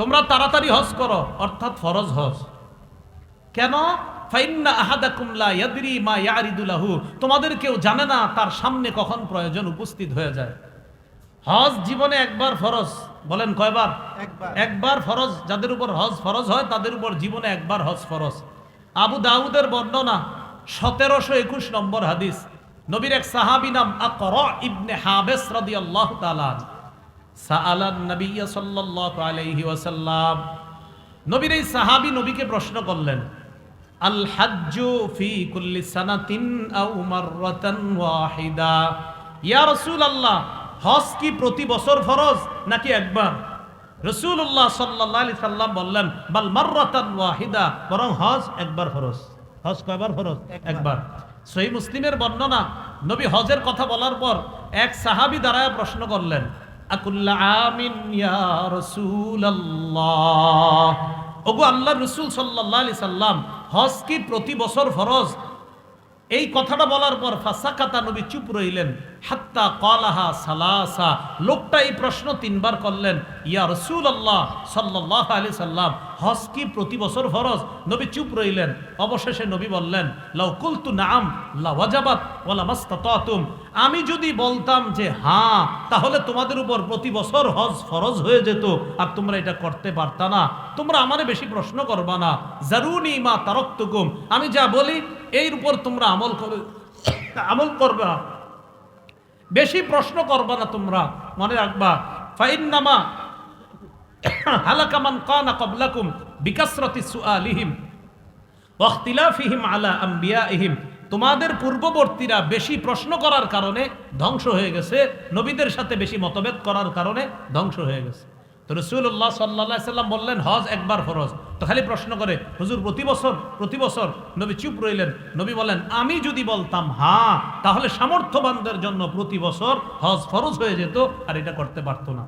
তোমরা তাড়াতাড়ি হজ করো অর্থাৎ ফরজ হজ। কেন? তোমাদের কেউ জানে না তার সামনে কখন প্রয়োজন উপস্থিত হয়ে যায়। হজ জীবনে একবার ফরজ বলেন কয়বার? একবার। একবার ফরজ যাদের উপর হজ ফরজ হয় তাদের উপর জীবনে একবার হজ ফরজ। আবু দাউদের বর্ণনা সতেরোশো একুশ নম্বর হাদিস। নবীর এক সাহাবি নাম আকর ইবনে হাবেস রাদিয়াল্লাহু তাআলা সাআলান নবিয়্য সাল্লাল্লাহু আলাইহি ওয়াসাল্লাম। নবীর এই সাহাবি নবীকে প্রশ্ন করলেন আল হাজ্জু ফি কুল্লি সানাতিন আও মাররাতান ওয়াহিদা? ইয়া রাসূলুল্লাহ হজ কি প্রতি বছর ফরজ নাকি একবার? সাল্লাল্লাহু আলাইহি সাল্লাম বললেন বাল মাররাতান ওয়াহিদা বরং হজ একবার ফরজ। হজ কয়বার ফরজ? একবার। সহি মুসলিমের বর্ণনা নবী হজের কথা বলার পর এক সাহাবী দাঁড়ায় প্রশ্ন করলেন আকুল্লা আমিন ইয়া রাসূলুল্লাহ। ওগো আল্লাহ রসুল সাল্লাহ আলি সাল্লাম, হজ কি প্রতি বছর ফরজ? এই কথাটা বলার পর ফাসাকাতা নবী চুপ রইলেন। হাত্তা কলাহা সালাসা। লোকটা এই প্রশ্ন তিনবার করলেন, ইয়া রসুল আল্লাহ সাল্লাহ আলি সাল্লাম, হজ কি প্রতি বছর ফরজ? নবী চুপ রইলেন। অবশেষে নবী বললেন, লাউ কুলতু নাম লাওয়াজাবাত ওয়ালা মাস্তাতাতুম আমি যদি বলতাম যে হ্যাঁ তাহলে তোমাদের উপর প্রতি বছর হজ ফরজ হয়ে যেত, আর তোমরা এটা করতে পারতা না। তোমরা আমারে বেশি প্রশ্ন করবা না। জারুনি মা তারক্তুকুম। আমি যা বলি, এর উপর তোমরা আমল করে। আমল করবা। বেশি প্রশ্ন করবা না তোমরা, মনে রাখবা। ফাইন্নামা হালাকামান কানা কবলাকুম বিকাসরতি সুআলিহিম ওয়াখতিলাফিহিম আলা আম্বিয়াইহিম। তোমাদের পূর্ববর্তীরা বেশি প্রশ্ন করার কারণে ধ্বংস হয়ে গেছে, নবীদের সাথে বেশি মতভেদ করার কারণে ধ্বংস হয়ে গেছে। তো রসুল্লাহ সাল্লাহ সাল্লাম বললেন, হজ একবার ফরজ। তো খালি প্রশ্ন করে, হুজুর, প্রতি বছর প্রতি বছর নবী চুপ রইলেন? নবী বলেন, আমি যদি বলতাম হ্যাঁ তাহলে সামর্থ্যবানদের জন্য প্রতি বছর হজ ফরজ হয়ে যেত, আর এটা করতে পারতো না।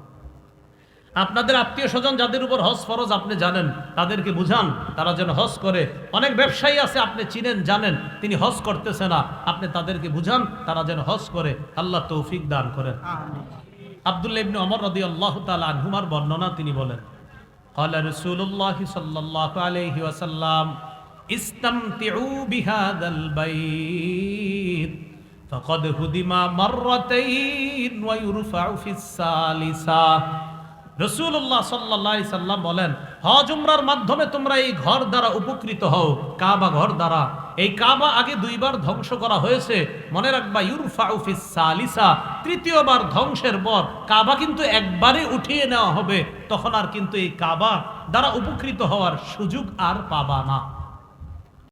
আপনাদের আত্মীয় স্বজন যাদের উপর হজ ফরজ আপনি জানেন তাদেরকে বুঝান তারা যেন হজ করে অনেক ব্যবসায়ী আছে আপনি চিনেন জানেন তিনি হজ করতেছে না আপনি তাদেরকে বুঝান তারা যেন হজ করে আল্লাহ তৌফিক দান করেন আমিন। আব্দুল্লাহ ইবনে ওমর রাদিয়াল্লাহু তাআলা আনহুমার বর্ণনা তিনি বলেন قال رسول الله صلى الله عليه وسلم استمتعوا بهذا البيت فقد هدم مرتين ويرفع في الثالثة রসুল্লাহ সাল্লাহ সাল্লাম বলেন, হজ উমরার মাধ্যমে তোমরা এই ঘর দ্বারা উপকৃত হও, কাবা ঘর দ্বারা। এই কাবা আগে দুইবার ধ্বংস করা হয়েছে। মনে রাখবা ইউরফা উফিস সালিসা, তৃতীয়বার ধ্বংসের পর কাবা কিন্তু একবারে উঠিয়ে নেওয়া হবে। তখন আর কিন্তু এই কাবা দ্বারা উপকৃত হওয়ার সুযোগ আর পাবা না।